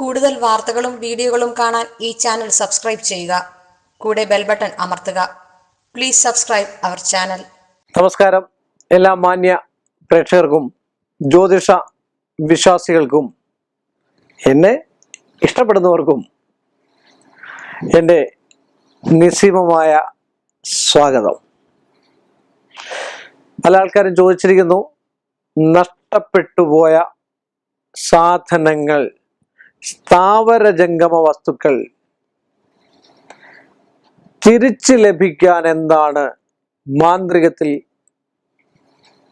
കൂടുതൽ വാർത്തകളും വീഡിയോകളും കാണാൻ ഈ ചാനൽ സബ്സ്ക്രൈബ് ചെയ്യുക. കൂടെ ബെൽ ബട്ടൺ അമർത്തുക. Please subscribe our channel. നമസ്കാരം. എല്ലാ മാന്യ പ്രേക്ഷകർക്കും ജ്യോതിഷ വിശ്വാസികൾക്കും എന്നെ ഇഷ്ടപ്പെടുന്നവർക്കും എന്റെ നിസ്സീമമായ സ്വാഗതം. പല ആൾക്കാരും ചോദിച്ചിരിക്കുന്നു നഷ്ടപ്പെട്ടു പോയ സാധനങ്ങൾ സ്ഥാവര ജംഗമ വസ്തുക്കൾ തിരിച്ചു ലഭിക്കാൻ എന്താണ് മാന്ത്രികത്തിൽ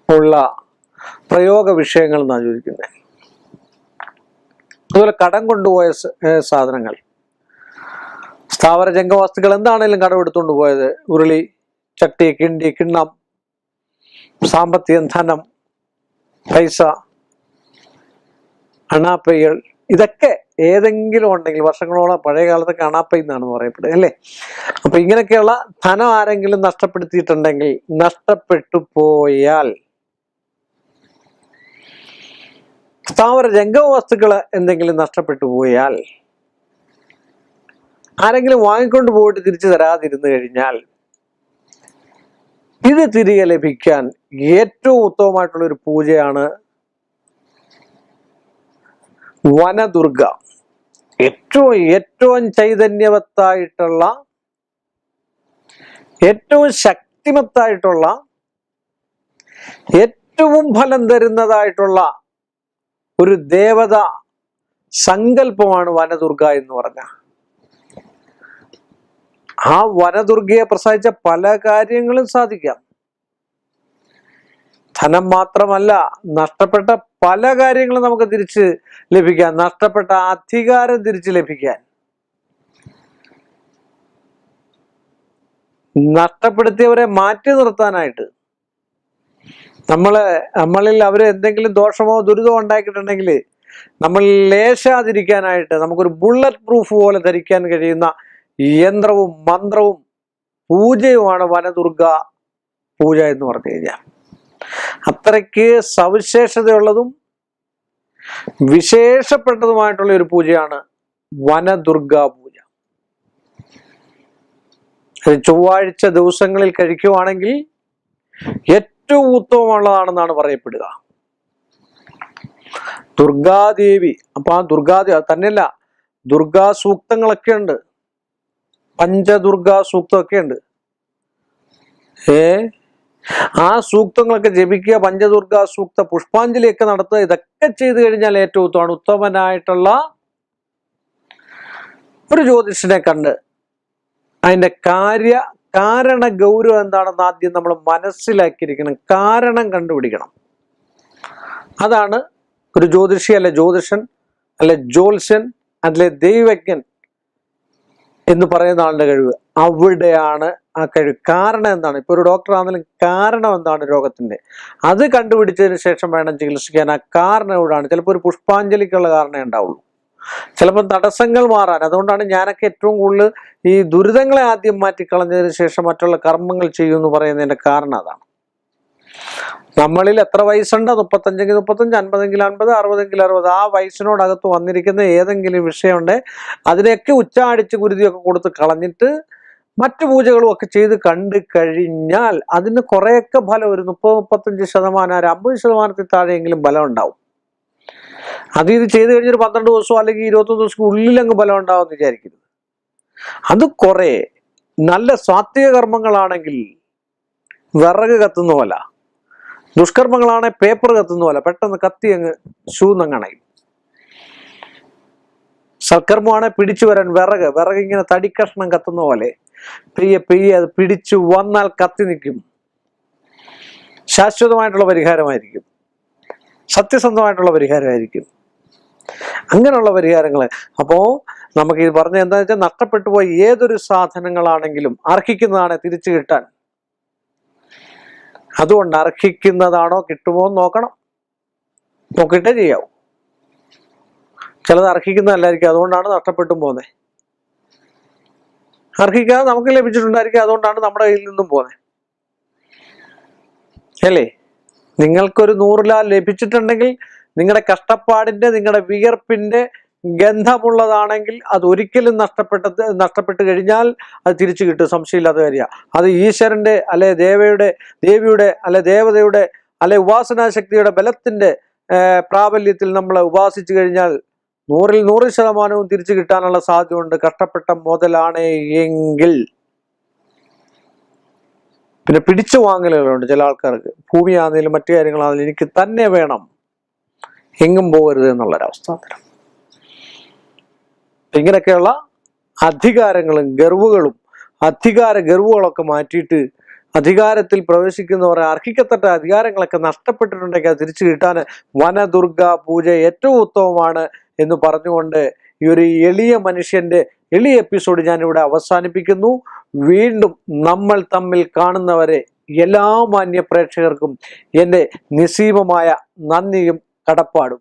ഉള്ള പ്രയോഗ വിഷയങ്ങൾ എന്നാണ് ചോദിക്കുന്നത്. അതുപോലെ കടം കൊണ്ടുപോയ സാധനങ്ങൾ. സ്ഥാവര ജംഗ വസ്തുക്കൾ എന്താണേലും കടം എടുത്തുകൊണ്ട് പോയത്? ഉരുളി ചട്ടി കിണ്ടി കിണ്ണം സാമ്പത്തികം ധനം പൈസ അണാപ്പൈകൾ ഇതൊക്കെ ഏതെങ്കിലും ഉണ്ടെങ്കിൽ വർഷങ്ങളോളം പഴയ കാലത്ത് കാണാപ്പ എന്നാണ് പറയപ്പെടുന്നത് അല്ലേ? അപ്പൊ ഇങ്ങനെയൊക്കെയുള്ള ധനം ആരെങ്കിലും നഷ്ടപ്പെടുത്തിയിട്ടുണ്ടെങ്കിൽ നഷ്ടപ്പെട്ടു പോയാൽ സ്ഥാവര ജംഗമ വസ്തുക്കൾ എന്തെങ്കിലും നഷ്ടപ്പെട്ടു പോയാൽ ആരെങ്കിലും വാങ്ങിക്കൊണ്ട് പോയിട്ട് തിരിച്ചു തരാതിരുന്നു കഴിഞ്ഞാൽ ഇത് തിരികെ ലഭിക്കാൻ ഏറ്റവും ഉത്തമമായിട്ടുള്ള ഒരു പൂജയാണ് വനദുർഗ. ഏറ്റവും ഏറ്റവും ചൈതന്യവത്തായിട്ടുള്ള ഏറ്റവും ശക്തിമത്തായിട്ടുള്ള ഏറ്റവും ഫലം തരുന്നതായിട്ടുള്ള ഒരു ദേവത സങ്കല്പമാണ് വനദുർഗ എന്ന് പറഞ്ഞ. ആ വനദുർഗയെ പ്രസാദിച്ച പല കാര്യങ്ങളും സാധിക്കാം. ധനം മാത്രമല്ല നഷ്ടപ്പെട്ട പല കാര്യങ്ങളും നമുക്ക് തിരിച്ച് ലഭിക്കാൻ നഷ്ടപ്പെട്ട അധികാരം തിരിച്ച് ലഭിക്കാൻ. നഷ്ടപ്പെടുത്തിയവരെ മാറ്റി നിർത്താനായിട്ട്. നമ്മളെ നമ്മളിൽ അവരെ എന്തെങ്കിലും ദോഷമോ ദുരിതമോ ഉണ്ടാക്കിയിട്ടുണ്ടെങ്കിൽ നമ്മൾ ലേശാതിരിക്കാനായിട്ട് നമുക്കൊരു ബുള്ളറ്റ് പ്രൂഫ് പോലെ ധരിക്കാൻ കഴിയുന്ന യന്ത്രവും മന്ത്രവും പൂജയുമാണ് വനദുർഗ പൂജ എന്ന് പറഞ്ഞു കഴിഞ്ഞാൽ. അത്രയ്ക്ക് സവിശേഷതയുള്ളതും വിശേഷപ്പെട്ടതുമായിട്ടുള്ള ഒരു പൂജയാണ് വനദുർഗാ പൂജ. ചൊവ്വാഴ്ച ദിവസങ്ങളിൽ കഴിക്കുവാണെങ്കിൽ ഏറ്റവും ഉത്തമമുള്ളതാണെന്നാണ് പറയപ്പെടുക. ദുർഗാദേവി അപ്പൊ ആ ദുർഗാദേവി തന്നെയല്ല ദുർഗാ സൂക്തങ്ങളൊക്കെ ഉണ്ട്. പഞ്ചദുർഗാ സൂക്തമൊക്കെ ഉണ്ട്. ഏ? ആ സൂക്തങ്ങളൊക്കെ ജപിക്കുക പഞ്ചദുർഗ സൂക്ത പുഷ്പാഞ്ജലിയൊക്കെ നടത്തുക ഇതൊക്കെ ചെയ്തു കഴിഞ്ഞാൽ ഏറ്റവും ഉത്തമമാണ്. ഉത്തമനായിട്ടുള്ള ഒരു ജ്യോതിഷനെ കണ്ട് അതിന്റെ കാര്യ കാരണ ഗൗരവം എന്താണെന്ന് ആദ്യം നമ്മൾ മനസ്സിലാക്കിയിരിക്കണം. കാരണം കണ്ടുപിടിക്കണം. അതാണ് ഒരു ജ്യോതിഷി അല്ലെ ജ്യോതിഷൻ അല്ലെ ജ്യോത്സ്യൻ അല്ലെ ദൈവജ്ഞൻ എന്ന് പറയുന്ന ആളുടെ കഴിവ്. അവിടെയാണ് ആ കഴിവ്. കാരണം എന്താണ്? ഇപ്പൊ ഒരു ഡോക്ടർ ആണെങ്കിലും കാരണം എന്താണ് രോഗത്തിന്റെ? അത് കണ്ടുപിടിച്ചതിന് ശേഷം വേണം ചികിത്സിക്കാൻ. ആ കാരണം എവിടെയാണ്? ചിലപ്പോൾ ഒരു പുഷ്പാഞ്ജലിക്കുള്ള കാരണമേ ഉണ്ടാവുള്ളൂ. ചിലപ്പോൾ തടസ്സങ്ങൾ മാറാൻ. അതുകൊണ്ടാണ് ഞാനൊക്കെ ഏറ്റവും കൂടുതൽ ഈ ദുരിതങ്ങളെ ആദ്യം മാറ്റിക്കളഞ്ഞതിന് ശേഷം മറ്റുള്ള കർമ്മങ്ങൾ ചെയ്യൂ എന്ന് കാരണം അതാണ്. നമ്മളിൽ എത്ര വയസ്സുണ്ട്? മുപ്പത്തഞ്ചെങ്കിൽ മുപ്പത്തഞ്ച് അൻപതെങ്കിൽ അൻപത് അറുപതെങ്കിൽ അറുപത്. ആ വയസ്സിനോടകത്ത് വന്നിരിക്കുന്ന ഏതെങ്കിലും വിഷയമുണ്ട് അതിനെയൊക്കെ ഉച്ചാടിച്ച് കുരുതിയൊക്കെ കൊടുത്ത് കളഞ്ഞിട്ട് മറ്റു പൂജകളും ഒക്കെ ചെയ്ത് കണ്ടു കഴിഞ്ഞാൽ അതിന് കുറേയൊക്കെ ഫലം ഒരു മുപ്പത് മുപ്പത്തഞ്ച് ശതമാനം ഒരു അമ്പത് ശതമാനത്തിൽ താഴെയെങ്കിലും ഫലം ഉണ്ടാവും. അത് ഇത് ചെയ്ത് കഴിഞ്ഞൊരു പന്ത്രണ്ട് ദിവസം അല്ലെങ്കിൽ ഇരുപത്തൊന്ന് ദിവസം ഉള്ളിലങ്ങ് ഫലം ഉണ്ടാവും എന്ന് വിചാരിക്കരുത്. അത് കുറെ നല്ല സ്വാത്വിക കർമ്മങ്ങളാണെങ്കിൽ വിറക് കത്തുന്ന പോലെ ദുഷ്കർമ്മങ്ങളാണ് പേപ്പർ കത്തുന്ന പോലെ. പെട്ടെന്ന് കത്തി അങ്ങ് ശൂന്നങ്ങണയും. സൽക്കർമ്മമാണ് പിടിച്ചു വരാൻ വിറക്. വിറക് ഇങ്ങനെ തടിക്കഷ്ണം കത്തുന്ന പോലെ. പെയ്യെ പെയ്യെ അത് പിടിച്ചു വന്നാൽ കത്തി നിൽക്കും. ശാശ്വതമായിട്ടുള്ള പരിഹാരമായിരിക്കും. സത്യസന്ധമായിട്ടുള്ള പരിഹാരമായിരിക്കും. അങ്ങനെയുള്ള പരിഹാരങ്ങൾ അപ്പോ നമുക്ക് ഇത് പറഞ്ഞ എന്താണെന്ന് വെച്ചാൽ നഷ്ടപ്പെട്ടു പോയ ഏതൊരു സാധനങ്ങളാണെങ്കിലും അർഹിക്കുന്നതാണ് തിരിച്ചു കിട്ടാൻ. അതുകൊണ്ട് അർഹിക്കുന്നതാണോ കിട്ടുമോ എന്ന് നോക്കണം. നോക്കിയിട്ടേ ചെയ്യാവൂ. ചിലത് അർഹിക്കുന്നതല്ലായിരിക്കും അതുകൊണ്ടാണ് നഷ്ടപ്പെട്ടും പോകുന്നത് അർഹിക്കാതെ നമുക്ക് ലഭിച്ചിട്ടുണ്ടായിരിക്കും അതുകൊണ്ടാണ് നമ്മുടെ കയ്യിൽ നിന്നും പോകുന്നത് അല്ലേ? നിങ്ങൾക്കൊരു നൂറിലാൽ ലഭിച്ചിട്ടുണ്ടെങ്കിൽ നിങ്ങളുടെ കഷ്ടപ്പാടിന്റെ നിങ്ങളുടെ വിയർപ്പിന്റെ ഗന്ധമുള്ളതാണെങ്കിൽ അത് ഒരിക്കലും നഷ്ടപ്പെട്ടത് നഷ്ടപ്പെട്ട് കഴിഞ്ഞാൽ അത് തിരിച്ചു കിട്ടും. സംശയമില്ലാത്ത കാര്യമാണ് അത് ഈശ്വരന്റെ അല്ലെ ദേവയുടെ ദേവിയുടെ അല്ലെ ദേവതയുടെ അല്ലെ ഉപാസനാശക്തിയുടെ ബലത്തിന്റെ ഏർ പ്രാബല്യത്തിൽ നമ്മൾ ഉപാസിച്ചു കഴിഞ്ഞാൽ നൂറിൽ നൂറ് ശതമാനവും തിരിച്ചു കിട്ടാനുള്ള സാധ്യതയുണ്ട്. കഷ്ടപ്പെട്ട മുതലാണ് എങ്കിൽ. പിന്നെ പിടിച്ചു വാങ്ങലുകളുണ്ട് ചില ആൾക്കാർക്ക്. ഭൂമിയാണെങ്കിലും മറ്റു കാര്യങ്ങളാണെങ്കിലും എനിക്ക് തന്നെ വേണം. എങ്ങും പോകരുത് എന്നുള്ളൊരവസ്ഥ വരും ഇങ്ങനെയൊക്കെയുള്ള അധികാരങ്ങളും ഗർവുകളും അധികാര ഗർവുകളൊക്കെ മാറ്റിയിട്ട് അധികാരത്തിൽ പ്രവേശിക്കുന്നവരെ അർഹിക്കത്തട്ട അധികാരങ്ങളൊക്കെ നഷ്ടപ്പെട്ടിട്ടുണ്ടെങ്കിൽ അത് തിരിച്ചു കിട്ടാൻ വനദുർഗ പൂജ ഏറ്റവും ഉത്തമമാണ് എന്ന് പറഞ്ഞുകൊണ്ട് ഈ ഒരു എളിയ മനുഷ്യന്റെ എളിയ എപ്പിസോഡ് ഞാനിവിടെ അവസാനിപ്പിക്കുന്നു. വീണ്ടും നമ്മൾ തമ്മിൽ കാണുന്നവരെ എല്ലാ മാന്യ പ്രേക്ഷകർക്കും എന്റെ നിസീമമായ നന്ദിയും കടപ്പാടും.